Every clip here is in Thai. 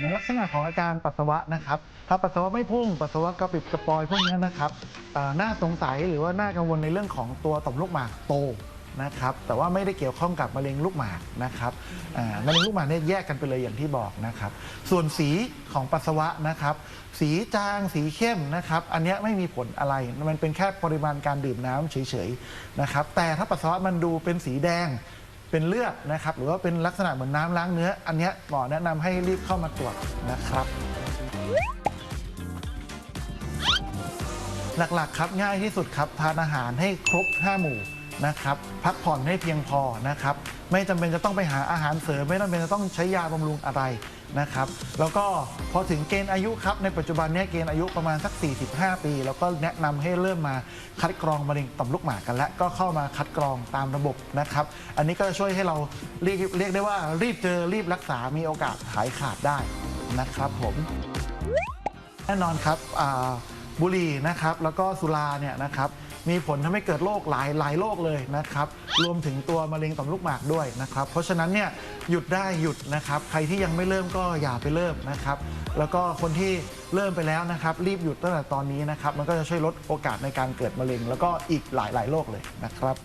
ในลักษณะของอาการปัสสาวะนะครับ ถ้าปัสสาวะไม่พุ่งปัสสาวะกระปิดกระปอยพวกนี้นะครับน่าสงสัยหรือว่าน่ากังวลในเรื่องของตัวต่อมลูกหมากโตนะครับ แต่ว่าไม่ได้เกี่ยวข้องกับมะเร็งลูกหมากนะครับมะเร็งลูกหมากเนี่ยแยกกันไปเลยอย่างที่บอกนะครับ ส่วนสีของปัสสาวะนะครับ สีจางสีเข้มนะครับ อันนี้ไม่มีผลอะไร มันเป็นแค่ปริมาณการดื่มน้ำเฉยๆนะครับ แต่ถ้าปัสสาวะมันดูเป็นสีแดง เป็นเลือดนะครับ หรือว่าเป็นลักษณะเหมือนน้ำล้างเนื้อ อันเนี้ยหมอแนะนำให้รีบเข้ามาตรวจนะครับ หลักๆครับง่ายที่สุดครับทานอาหารให้ครบ 5 หมู่นะครับพักผ่อนให้เพียงพอนะครับ ไม่จำเป็นจะต้องไปหาอาหารเสริมไม่จำเป็นจะต้องใช้ยาบำรุงอะไร นะครับ แล้วก็พอถึงเกณฑ์อายุครับ ในปัจจุบันเนี้เกณฑ์อายุประมาณสัก 45 ปี แล้วก็แนะนำให้เริ่มมาคัดกรองมะเร็งต่อมลูกหมากกันแล้วก็เข้ามาคัดกรองตามระบบนะครับ อันนี้ก็ช่วยให้เราเรียกเรียกได้ว่ารีบเจอรีบรักษา มีโอกาสหายขาดได้นะครับผม แน่นอนครับอ่า บุหรี่นะครับแล้วก็สุราเนี่ยนะครับมีผลทำให้เกิดโรคหลายหลายโรคเลยนะครับรวมถึงตัวมะเร็งต่อมลูกหมากด้วยนะครับเพราะฉะนั้นเนี่ยหยุดได้หยุดนะครับใครที่ยังไม่เริ่มก็อย่าไปเริ่มนะครับแล้วก็คนที่เริ่มไปแล้วนะครับรีบหยุดตั้งแต่ตอนนี้นะครับมันก็จะช่วยลดโอกาสในการเกิดมะเร็ง แล้วก็อีกหลายหลายโรคเลยนะครับ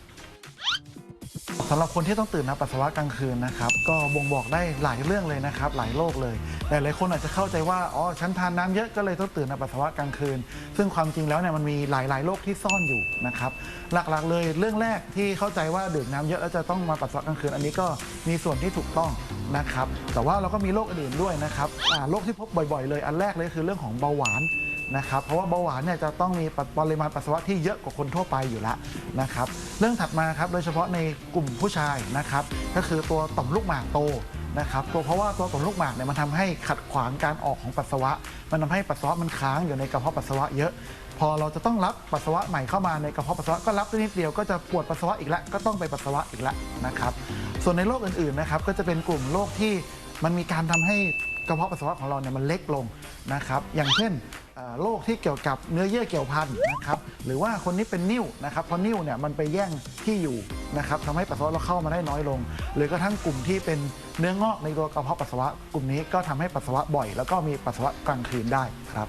สำหรับคนที่ต้องตื่นมาปัสสาวะกลางคืนนะครับก็บ่งบอกได้หลายเรื่องเลยนะครับหลายโรคเลยแต่หลายคนอาจจะเข้าใจว่าอ๋อฉันทานน้ำเยอะก็เลยต้องตื่นมาปัสสาวะกลางคืน ซึ่งความจริงแล้วเนี่ยมันมีหลายๆโรคที่ซ่อนอยู่นะครับหลักๆเลยเรื่องแรกที่เข้าใจว่าดื่มน้ำเยอะแล้วจะต้องมาปัสสาวะกลางคืน อันนี้ก็มีส่วนที่ถูกต้อง นะครับ แต่ว่าเราก็มีโรคอื่นด้วยนะครับอ่าโรคที่พบบ่อยๆ เลย อันแรกเลยคือเรื่องของเบาหวานนะครับ เพราะว่าเบาหวานเนี่ยจะต้องมีปริมาณปัสสาวะที่เยอะกว่าคนทั่วไปอยู่แล้วนะครับ เรื่องถัดมาครับ โดยเฉพาะในกลุ่มผู้ชายนะครับ ก็คือตัวต่อมลูกหมากโต นะครับตัวเพราะว่าตัวต่มลูกหมากเนี่ยมันทำให้ขัดขวางการออกของปัสสาวะ มันทำให้ปัสสาวะมันค้างอยู่ในกระเพาะปัสสาวะเยอะ พอเราจะต้องรับปัสสาวะใหม่เข้ามาในกระเพาะปัสสาวะก็รับได้นิดเดียวก็จะปวดปัสสาวะอีกแล้วก็ต้องไปปัสสาวะอีกแล้วนะครับ ส่วนในโรคอื่นๆนะครับก็จะเป็นกลุ่มโรคที่มันมีการทำให้ กระเพาะปัสสาวะของเราเนี่ยมันเล็กลงนะครับอย่างเช่นโรคที่เกี่ยวกับเนื้อเยื่อเกี่ยวพันนะครับหรือว่าคนนี้เป็นนิ่วนะครับเพราะนิ่วเนี่ยมันไปแย่งที่อยู่นะครับทำให้ปัสสาวะเราเข้ามาได้น้อยลง หรือกระทั่งกลุ่มที่เป็นเนื้องอกในตัวกระเพาะปัสสาวะกลุ่มนี้ก็ทำให้ปัสสาวะบ่อย แล้วก็มีปัสสาวะกลางคืนได้ครับ